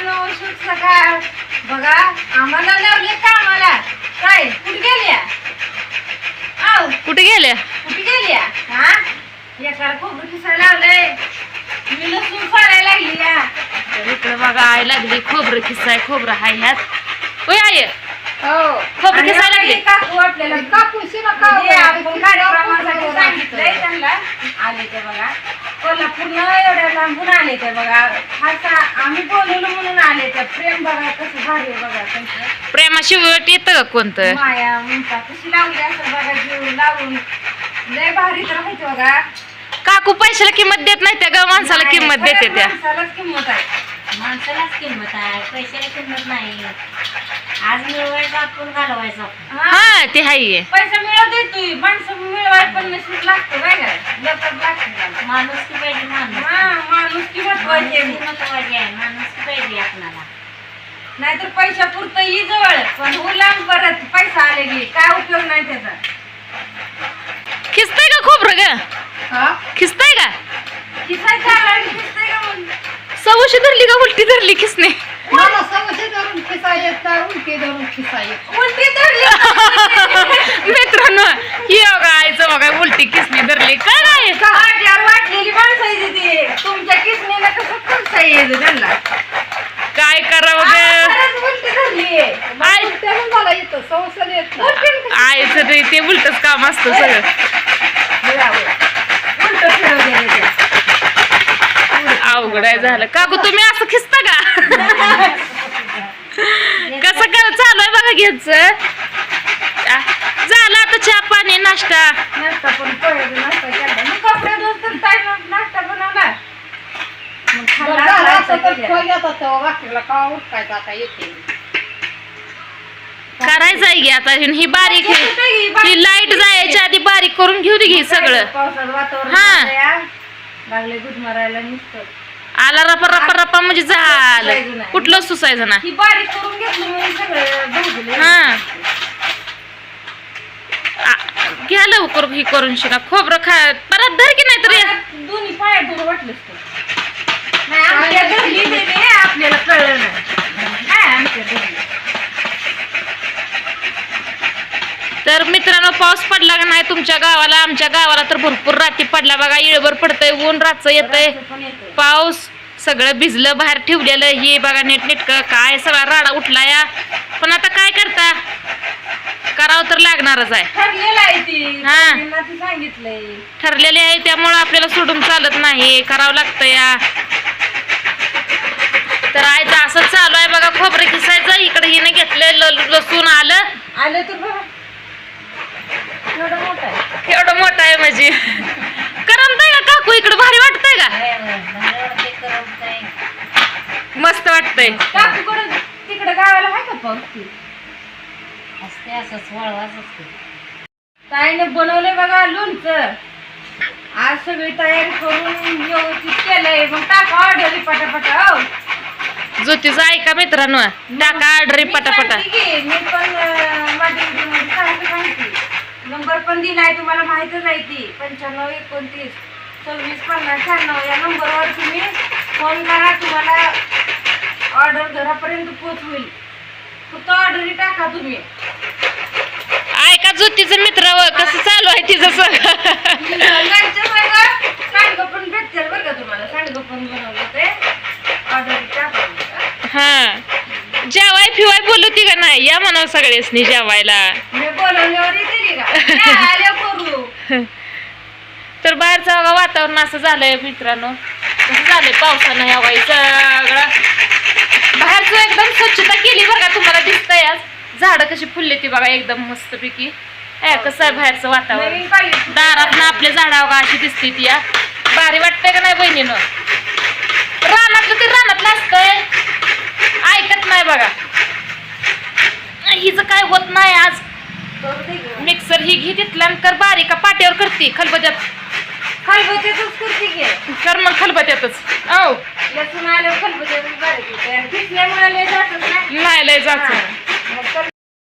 मित्रांनो शुभ सकाळ. बघा आम्हाला लावले कामाला काय कुठे गेल्या? आव कुठे गेल्या? कुठे गेल्या? हा? एकाला खोबरं किसायला लावलंय. मी लसूण फाडायला लागली या. तर इकडे बघा आय लागली. खोबरं खिस्साय खोबरं हाय ह्यात. होय आय हो. खोबरं आणि किसायला लागली? काकू आपल्याला कापूशी नका म्हणजे आपण. कार्यक्रमासाठी सांगितलंय त्यांना. आले ते बघा. कोल्हापूरनं एवढ्या आले ते बघा. खास आम्ही बोलवलं म्हणून आले ते प्रेम बघा कसं भारी आहे बघा त्यांचं प्रेमाशिवाय येतं का कोणतं? माया म्हणता कशी लावली असं बघा जीव लावून. लय भारी तर माहिती बघा. काकू पैशाला किंमत देत नाही त्या ग माणसाला किंमत देते त्या. माणसालाच किंमत आहे. माणसालाच किंमत आहे. पैशाला किंमत नाही. आज मिळवायचं आपण घालवायचं. हा, हा ते हाय. पैसा मिळवत तू. माणसं मिळवाय पण नशीब लागतं काय काय लवकर लागतं. माणूस की पाहिजे माणूस हा माणूस की महत्वाची आहे. माणूस महत्वाची आहे माणूस की पाहिजे आपल्याला. नाहीतर पैसा पुरतं ही जवळ. पण उलाम परत पैसा आले की काय उपयोग नाही त्याचा. खिचताय का खोबरं ग? खिचताय का? खिसायचं आला आणि खिसतंय का? सवशी धरली का उलटी धरली खिसणे? मला सवशे धरून खिसा येत उलटी धरून खिसा येत उलटी धरली मित्रांनो ही बघा आईचं बघा उलटी खिसणी धरली काय नाही आट्यावर वाटलेली माणसं आहे ती तुमच्या किसनीला कसं खर्चा येईल त्यांना काय करावं ग आईचं ते- ते उलटच काम असतं सगळं. अवघड आहे झालं. काकू तुम्ही असं खिसता का? कसं कर चालू आहे बघा घ्यायचं? झालं आता चहा पाणी नाश्ता. नाश्ता वाटलं का उठकायचं आता येते करायचं आहे की आता ही बारीक ही ही लाइट जायच्या आधी बारीक करून घेऊ दे घे सगळं पावसाचं वातावरण हा. झालंय आ. लागले दूध मारायला नुसतं आला रपा रपा रपा म्हणजे झालं कुठलं सुसायचं ना ही बारीक करून घेतलं म्हणून सगळं भाजले हा आ- घ्या लवकर ही करून शिका खोबरं खा परत धर की नाही तरी दोन्ही आमच्या धरली नाही रे, आपल्याला कळलं. नाही काय आमच्या धरली तर मित्रांनो पाऊस पडला का नाही तुमच्या गावाला? आमच्या गावाला तर भरपूर रात्री पडला बघा. इळभर पडतंय ऊन रातचं येतंय. पाऊस सगळं भिजलं बाहेर ठेवलेलं. हे बघा नीट नीटकं काय सगळा राडा उठला या. पण आता काय करता? करावं तर लागणारच आहे. हा. ठरलेले आहे त्यामुळं आपल्याला सोडून चालत नाही. करावं लागतं या. तर आयचं असं चालू आहे बघा खोबरं किसायचं इकडे हिने घेतलं लसूण आलं. आलं तर बघा. एवढं मोठं आहे. म्हणजे. करमतंय का काकू? इकडं भारी वाटतंय का? मस्त वाटतंय. तिकडे गावाला आहे का पाऊस ती? असते असंच वळवाच असते. ताईने बनवलंय बघा लोणचं. आज सगळी तयारी करून व्यवस्थित केलंय. मग टाका ऑर्डर पटापटा हो. ज्योतीचं ऐका मित्रांनो. टाका ऑर्डरी पटापटा. मी पण नंबर पण दिलाय तुम्हाला माहितच आहे ती. पंच्याण्णव एकोणतीस सव्वीस पन्नास शहाण्णव या नंबरवर तुम्ही फोन करा तुम्हाला ऑर्डर घरापर्यंत होईल फक्त ऑर्डरी टाका तुम्ही. ऐका ज्योतीचं मित्र व कसं चालू आहे तिचं सगळं? नाही या म्हणावं सगळ्यासनी जेवायला. या, तर बाहेरचं बघा वातावरण असं झालंय मित्रांनो. कसं झालंय पावसानं ह्या वाई सगळं. बाहेरचं एकदम स्वच्छता केली बघा तुम्हाला दिसतंय आज. झाडं कशी फुलली ती बघा एकदम मस्तपैकी. ए कसं आहे बाहेरचं वातावरण. दारात ना आपल्या झाडा बघा अशी दिसते ती या भारी वाटतंय का नाही बहिणीनं? रानातलं ते रानातलं असतंय. ऐकत नाही बघा. हिचं काय होत नाही आज. मिक्सर ही घे तिथला कर बारीक पाट्यावर करते खलबत्यात? खलबत्यातच करते की. कर मग खलबत्यातच. औ. लसूण आल्यावर खलबत्यातच बारीक नाही. लय. जायचं